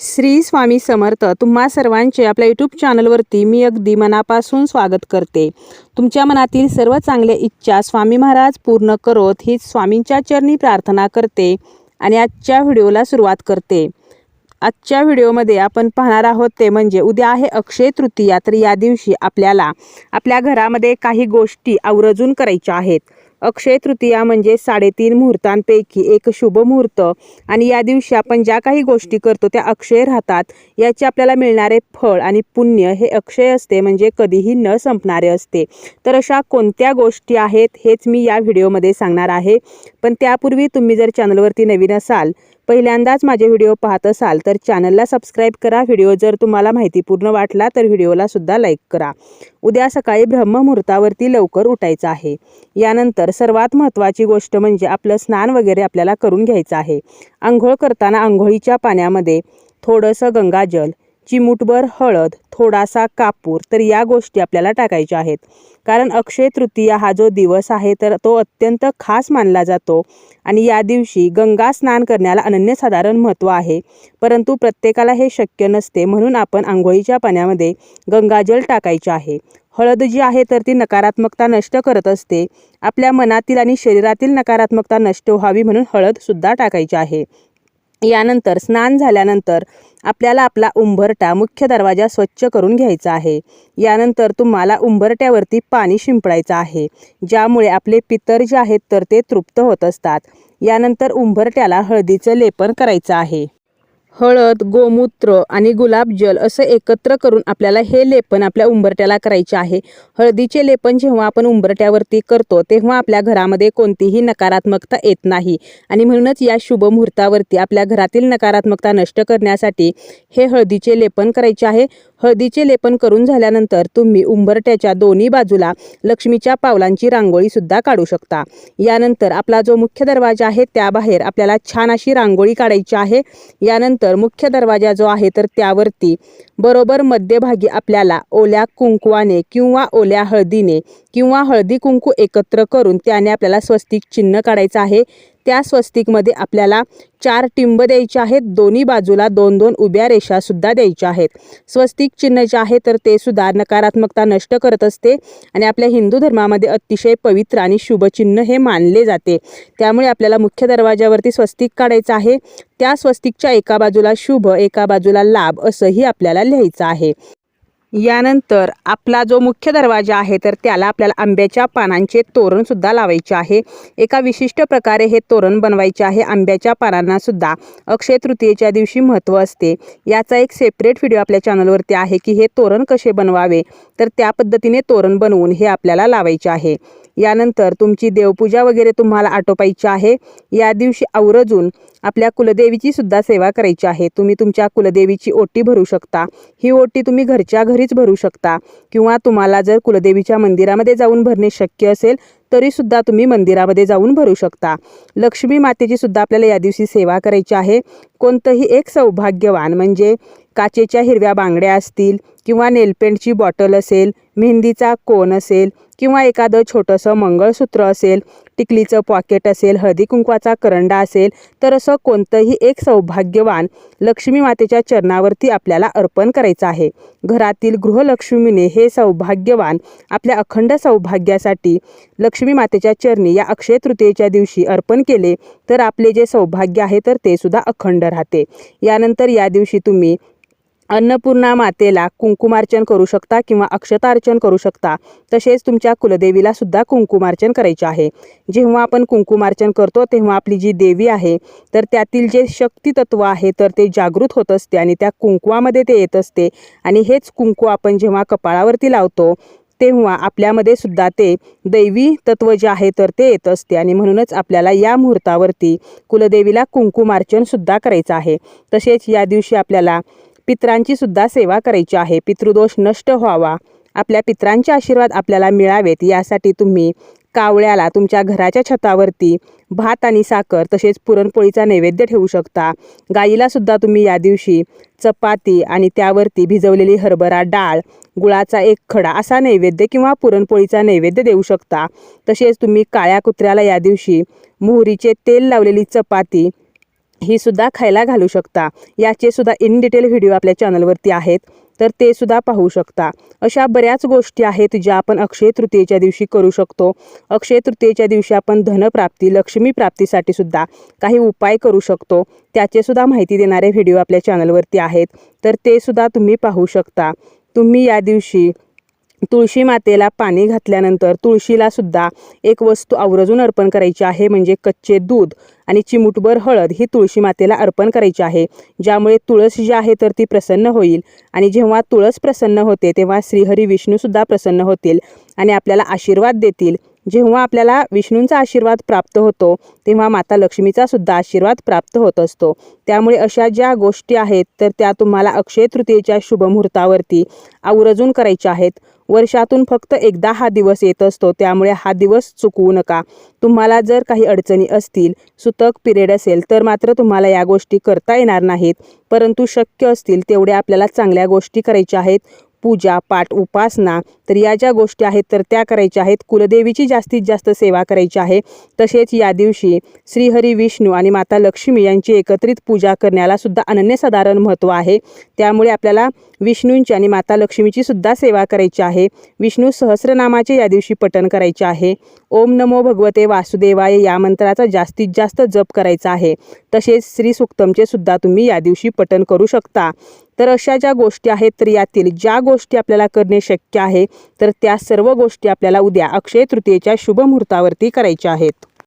श्री स्वामी समर्थ तुम्हा सर्वांचे आपल्या यूट्यूब चॅनलवरती मी अगदी मनापासून स्वागत करते. तुमच्या मनातील सर्व चांगल्या इच्छा स्वामी महाराज पूर्ण करोत हीच स्वामींच्या चरणी प्रार्थना करते आणि आजच्या व्हिडिओला सुरुवात करते. आजच्या व्हिडिओमध्ये आपण पाहणार आहोत ते म्हणजे उद्या आहे अक्षय तृतीया तर या दिवशी आपल्याला आपल्या घरामध्ये काही गोष्टी आवर्जून करायच्या आहेत. अक्षय तृतीया म्हणजे साडेतीन मुहूर्तांपैकी एक शुभ मुहूर्त. आणि या दिवशी आपण ज्या काही गोष्टी करतो त्या अक्षय राहतात. याचे आपल्याला मिळणारे फळ आणि पुण्य हे अक्षय असते म्हणजे कधीही न संपणारे असते. तर अशा कोणत्या गोष्टी आहेत हेच मी या व्हिडिओमध्ये सांगणार आहे. पण त्यापूर्वी तुम्ही जर चॅनलवरती नवीन असाल पहिल्यांदाच माझे व्हिडिओ पाहत असाल तर चॅनलला सबस्क्राईब करा. व्हिडिओ जर तुम्हाला माहितीपूर्ण वाटला तर व्हिडिओला सुद्धा लाईक करा. उद्या सकाळी ब्रह्ममुहूर्तावरती लवकर उठायचं आहे. यानंतर सर्वात महत्त्वाची गोष्ट म्हणजे आपलं स्नान वगैरे आपल्याला करून घ्यायचं आहे. आंघोळ करताना आंघोळीच्या पाण्यामध्ये थोडंसं गंगाजल चिमूटभर हळद थोडासा कापूर तर या गोष्टी आपल्याला टाकायच्या आहेत. कारण अक्षय तृतीया हा जो दिवस आहे तर तो अत्यंत खास मानला जातो. आणि या दिवशी गंगा स्नान करण्याला अनन्यसाधारण महत्त्व आहे. परंतु प्रत्येकाला हे शक्य नसते म्हणून आपण आंघोळीच्या पाण्यामध्ये गंगाजल टाकायचे आहे. हळद जी आहे तर ती नकारात्मकता नष्ट करत असते. आपल्या मनातील आणि शरीरातील नकारात्मकता नष्ट व्हावी म्हणून हळदसुद्धा टाकायची आहे. यानंतर स्नान झाल्यानंतर आपल्याला आपला उंबरटा मुख्य दरवाजा स्वच्छ करून घ्यायचा आहे. यानंतर तुम्हाला उंबरट्यावरती पाणी शिंपडायचं आहे ज्यामुळे आपले पितर जे आहेत तर ते तृप्त होत असतात. यानंतर उंबरट्याला हळदीचं लेपन करायचं आहे. हळद गोमूत्र आणि गुलाबजल असं एकत्र करून आपल्याला हे लेपन आपल्या उंबरट्याला करायचे आहे. हळदीचे लेपन जेव्हा आपण उंबरट्यावरती करतो तेव्हा आपल्या घरामध्ये कोणतीही नकारात्मकता येत नाही. आणि म्हणूनच या शुभ मुहूर्तावरती आपल्या घरातील नकारात्मकता नष्ट करण्यासाठी हे हळदीचे लेपन करायचे आहे. हळदीचे लेपन करून झाल्यानंतर तुम्ही उंबरट्याच्या दोन्ही बाजूला लक्ष्मीच्या पावलांची रांगोळी सुद्धा काढू शकता. यानंतर आपला जो मुख्य दरवाजा आहे त्याबाहेर आपल्याला छान अशी रांगोळी काढायची आहे. यानंतर मुख्य दरवाजा जो आहे तर त्यावरती बरोबर मध्यभागी आपल्याला ओल्या कुंकवाने किंवा ओल्या हळदीने किंवा हळदी कुंकू एकत्र करून त्याने आपल्याला स्वस्तिक चिन्ह काढायचं आहे. त्या स्वस्तिकमध्ये आपल्याला चार टिंब द्यायचे आहेत. दोन्ही बाजूला दोन दोन उभ्या रेषासुद्धा द्यायच्या आहेत. स्वस्तिक चिन्ह जे आहे तर ते सुद्धा नकारात्मकता नष्ट करत असते आणि आपल्या हिंदू धर्मामध्ये अतिशय पवित्र आणि शुभचिन्ह हे मानले जाते. त्यामुळे आपल्याला मुख्य दरवाजावरती स्वस्तिक काढायचं आहे. त्या स्वस्तिकच्या एका बाजूला शुभ एका बाजूला लाभ असंही आपल्याला लिहायचं आहे. यानंतर आपला जो मुख्य दरवाजा आहे तर त्याला आपल्याला आंब्याच्या पानांचे तोरणसुद्धा लावायचे आहे. एका विशिष्ट प्रकारे हे तोरण बनवायचे आहे. आंब्याच्या पानांनासुद्धा अक्षय तृतीयेच्या दिवशी महत्त्व असते. याचा एक सेपरेट व्हिडिओ आपल्या चॅनलवरती आहे की हे तोरण कसे बनवावे तर त्या पद्धतीने तोरण बनवून हे आपल्याला लावायचे आहे. यानंतर तुमची देवपूजा वगैरे तुम्हाला आटोपायची आहे. या दिवशी आवरजून आपल्या कुलदेवीची सुद्धा सेवा करायची आहे. तुम्ही तुमच्या कुलदेवीची ओटी भरू शकता. ही ओटी तुम्ही घरच्या घरीच भरू शकता किंवा तुम्हाला जर कुलदेवीच्या मंदिरामध्ये जाऊन भरणे शक्य असेल तरीसुद्धा तुम्ही मंदिरामध्ये जाऊन भरू शकता. लक्ष्मी मातेची सुद्धा आपल्याला या दिवशी सेवा करायची आहे. कोणतंही एक सौभाग्यवान म्हणजे काचेच्या हिरव्या बांगड्या असतील किंवा नेलपेंटची बॉटल असेल मेहंदीचा कोन असेल किंवा एखादं छोटंसं मंगळसूत्र असेल टिकलीचं पॉकेट असेल हळदी कुंकवाचा करंडा असेल तर असं कोणतंही एक सौभाग्यवान लक्ष्मी मातेच्या चरणावरती आपल्याला अर्पण करायचं आहे. घरातील गृहलक्ष्मीने हे सौभाग्यवान आपल्या अखंड सौभाग्यासाठी लक्ष्मी मातेच्या चरणी या अक्षय तृतीयेच्या दिवशी अर्पण केले तर आपले जे सौभाग्य आहे तर ते सुद्धा अखंड राहते. यानंतर या दिवशी तुम्ही अन्नपूर्णा मातेला कुंकुमार्चन करू शकता किंवा अक्षतार्चन करू शकता. तसेच तुमच्या कुलदेवीला सुद्धा कुंकुमार्चन करायचे आहे. जेव्हा आपण कुंकुमार्चन करतो तेव्हा आपली जी देवी आहे तर त्यातील जे शक्ती तत्व आहे तर ते जागृत होत असते आणि त्या कुंकुवामध्ये ते येत असते. आणि हेच कुंकू आपण जेव्हा कपाळावरती लावतो तेव्हा आपल्यामध्ये सुद्धा ते दैवी तत्व जे आहे तर ते येत असते. आणि म्हणूनच आपल्याला या मुहूर्तावरती कुलदेवीला कुंकुमार्चन सुद्धा करायचं आहे. तसेच या दिवशी आपल्याला पित्रांची सुद्धा सेवा करायची आहे. पितृदोष नष्ट व्हावा. आपल्या पित्रांचे आशीर्वाद आपल्याला मिळावेत. यासाठी तुम्ही कावळ्याला तुमच्या घराच्या छतावरती भात आणि साखर तसेच पुरणपोळीचा नैवेद्य ठेवू शकता. गाईला सुद्धा तुम्ही या दिवशी चपाती आणि त्यावरती भिजवलेली हरभरा डाळ गुळाचा एक खडा असा नैवेद्य किंवा पुरणपोळीचा नैवेद्य देऊ शकता. तसेच तुम्ही काळ्या कुत्र्याला या दिवशी मोहरीचे तेल लावलेली चपाती ही सुद्धा खायला घालू शकता. याचे सुद्धा इन डिटेल व्हिडिओ आपल्या चॅनलवरती आहेत. तर ते सुद्धा पाहू शकता. अशा बऱ्याच गोष्टी आहेत ज्या आपण अक्षय तृतीयेच्या दिवशी करू शकतो. अक्षय तृतीयेच्या दिवशी आपण धनप्राप्ती लक्ष्मी प्राप्तीसाठी सुद्धा काही उपाय करू शकतो. त्याचे सुद्धा माहिती देणारे व्हिडिओ आपल्या चॅनलवरती आहेत. तर ते सुद्धा तुम्ही पाहू शकता. तुम्ही या दिवशी तुळशी मातेला पाणी घातल्यानंतर तुळशीला सुद्धा एक वस्तू आवर्जून अर्पण करायची आहे म्हणजे कच्चे दूध आणि चिमूटभर हळद ही तुळशी मातेला अर्पण करायची आहे. ज्यामुळे तुळस जी आहे तर ती प्रसन्न होईल. आणि जेव्हा तुळस प्रसन्न होते तेव्हा श्रीहरी विष्णूसुद्धा प्रसन्न होतील आणि आपल्याला आशीर्वाद देतील. जेव्हा आपल्याला विष्णूंचा आशीर्वाद प्राप्त होतो तेव्हा माता लक्ष्मीचा सुद्धा आशीर्वाद प्राप्त होत असतो. त्यामुळे अशा ज्या गोष्टी आहेत तर त्या तुम्हाला अक्षय तृतीयेच्या शुभमुहूर्तावरती आवर्जून करायच्या आहेत. वर्षातून फक्त एकदा हा दिवस येत असतो त्यामुळे हा दिवस चुकवू नका. तुम्हाला जर काही अडचणी असतील सुतक पिरियड असेल तर मात्र तुम्हाला या गोष्टी करता येणार नाहीत. परंतु शक्य असतील तेवढ्या आपल्याला चांगल्या गोष्टी करायच्या आहेत. पूजा पाठ उपासना तर या ज्या गोष्टी आहेत तर त्या करायच्या आहेत. कुलदेवीची जास्तीत जास्त सेवा करायची आहे. तसेच या दिवशी श्रीहरी विष्णू आणि माता लक्ष्मी यांची एकत्रित पूजा करण्याला सुद्धा अनन्यसाधारण महत्त्व आहे. त्यामुळे आपल्याला विष्णूंची आणि माता लक्ष्मीची सुद्धा सेवा करायची आहे. विष्णू सहस्रनामाचे या दिवशी पठण करायचे आहे. ओम नमो भगवते वासुदेवाय या मंत्राचा जास्तीत जास्त जप करायचा आहे. तसेच श्री सुक्तमचे सुद्धा तुम्ही या दिवशी पठण करू शकता. तर अशा ज्या गोष्टी आहेत तर यातील ज्या गोष्टी आपल्याला करणे शक्य आहे तर त्या सर्व गोष्टी आपल्याला उद्या अक्षय तृतीयेच्या शुभ मुहूर्तावरती करायच्या आहेत.